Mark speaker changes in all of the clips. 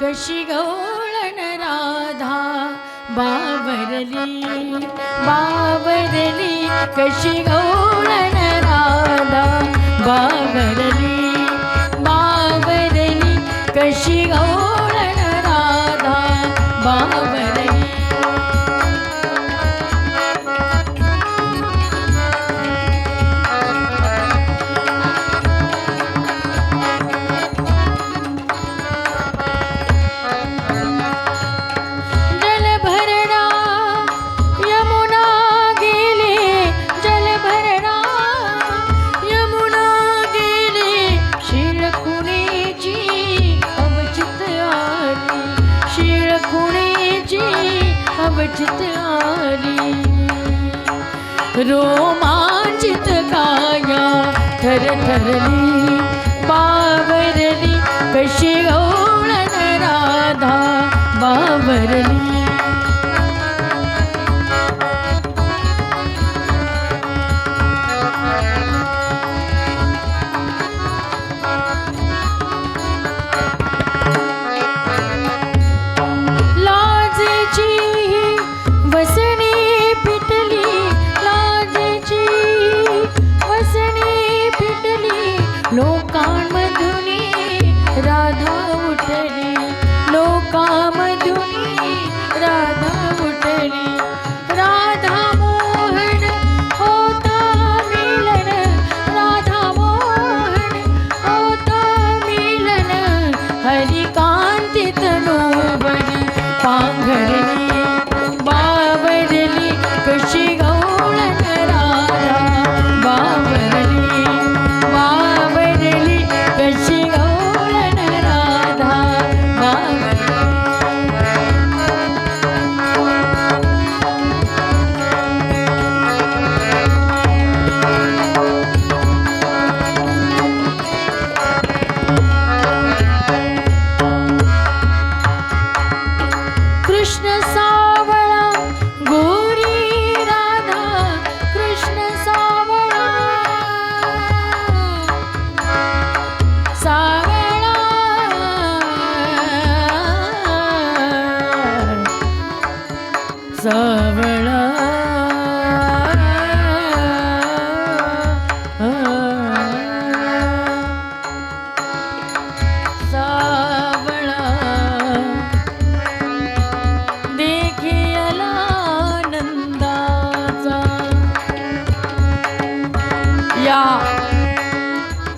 Speaker 1: कशी गवळण राधा बावरली बावरली कशी गवळण राधा बावरली बावरली कशी अवचित आली. रोमांचित काया थरथरली बावरली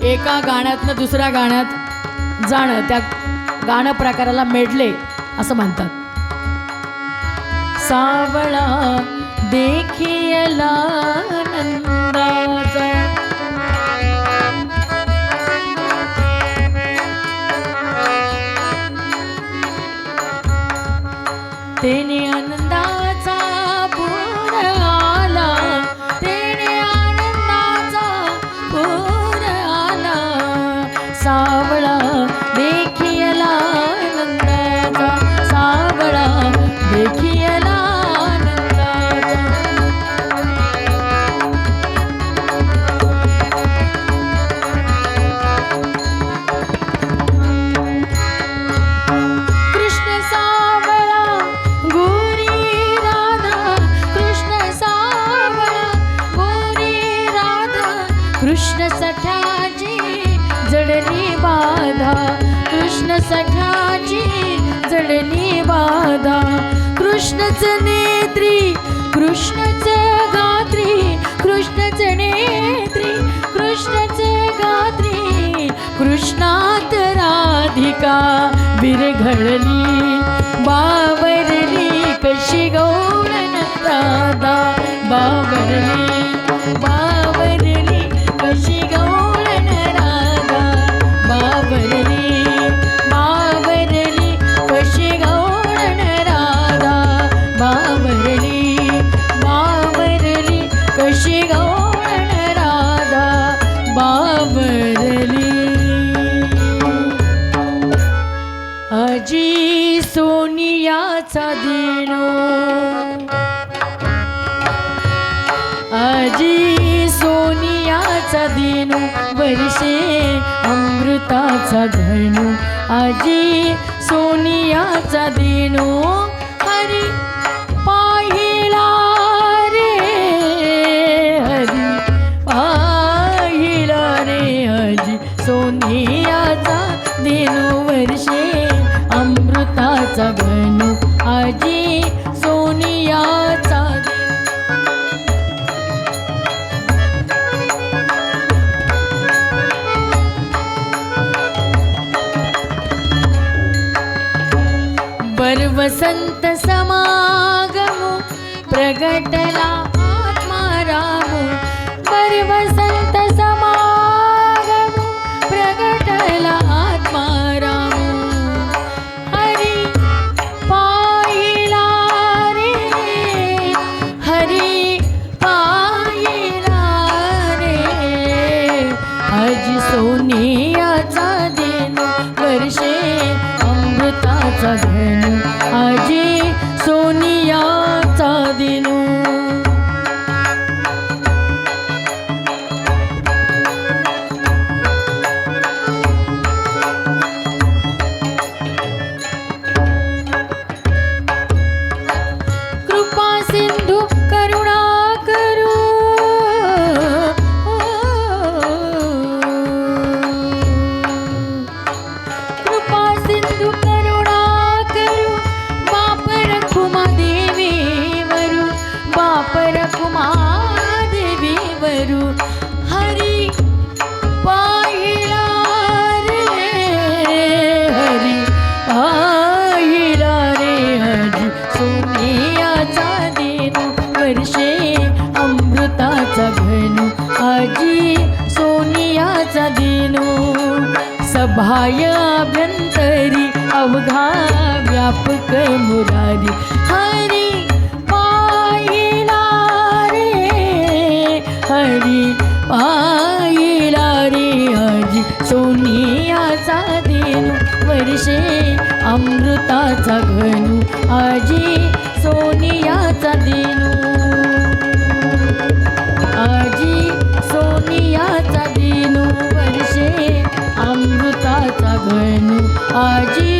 Speaker 1: एका गाण्यातनं दुसऱ्या गाण्यात जाणं त्या गाणं प्रकाराला मेडले असं म्हणतात. सावळा देखियला नंदाचा. तेने कृष्ण सख्याची जडली बाधा. कृष्ण सख्याची जडली बाधा. कृष्णच नेत्री कृष्णच गात्री. कृष्णच नेत्री कृष्णच गात्री. कृष्णात राधिका विरघळली. बावरली कशी गौरण राधा. बावरली कशी राधा बावरली. अजी सोनियाचा देणो. अजी सोनियाचा देणू. वर्षे अमृताचा धणू. अजी सोनियाचा दिनो వసంత సమాగము ప్రగటలా आजी सोनियाचा दिनू. आजी सोनियाचा दिनू वर्षे अमृताचा गणू आजी